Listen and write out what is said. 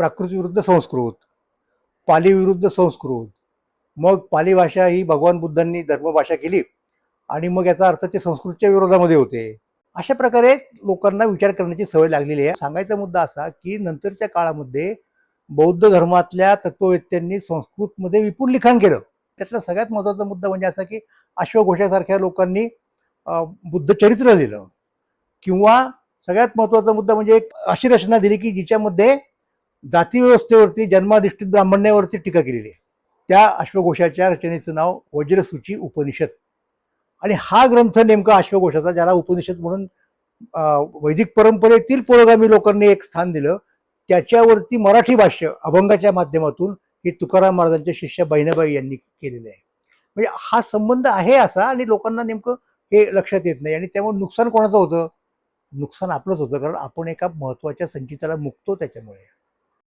प्राकृत विरुद्ध संस्कृत पाली विरुद्ध संस्कृत. मग पाली भाषा ही भगवान बुद्धांनी धर्मभाषा केली आणि मग याचा अर्थ ते संस्कृतच्या विरोधामध्ये होते. अशा प्रकारे लोकांना विचार करण्याची सवय लागलेली आहे. सांगायचा मुद्दा असा की नंतरच्या काळामध्ये बौद्ध धर्मातल्या तत्ववेत्यांनी संस्कृतमध्ये विपुल लिखाण केलं. त्यातला सगळ्यात महत्त्वाचा मुद्दा म्हणजे असा की अश्वघोषासारख्या लोकांनी बुद्ध बुद्धचरित्र लिहिलं. किंवा सगळ्यात महत्त्वाचा मुद्दा म्हणजे एक अशी रचना दिली की जिच्यामध्ये जातीव्यवस्थेवरती जन्माधिष्ठित ब्राह्मण्यावरती टीका केलेली आहे. त्या अश्वघोषाच्या रचनेचं नाव वज्रसूची उपनिषद. आणि हा ग्रंथ नेमका अश्वघोषाचा ज्याला उपनिषद म्हणून वैदिक परंपरेतील पुरोगामी लोकांनी एक स्थान दिलं त्याच्यावरती मराठी भाष्य अभंगाच्या माध्यमातून ही तुकाराम महाराजांच्या शिष्य बहिणाबाई यांनी केलेले आहे. म्हणजे हा संबंध आहे असा आणि लोकांना नेमकं हे लक्षात येत नाही. आणि त्यामुळे नुकसान कोणाचं होतं? नुकसान आपलंच होतं कारण आपण एका महत्त्वाच्या संचिताला मुकतो त्याच्यामुळे.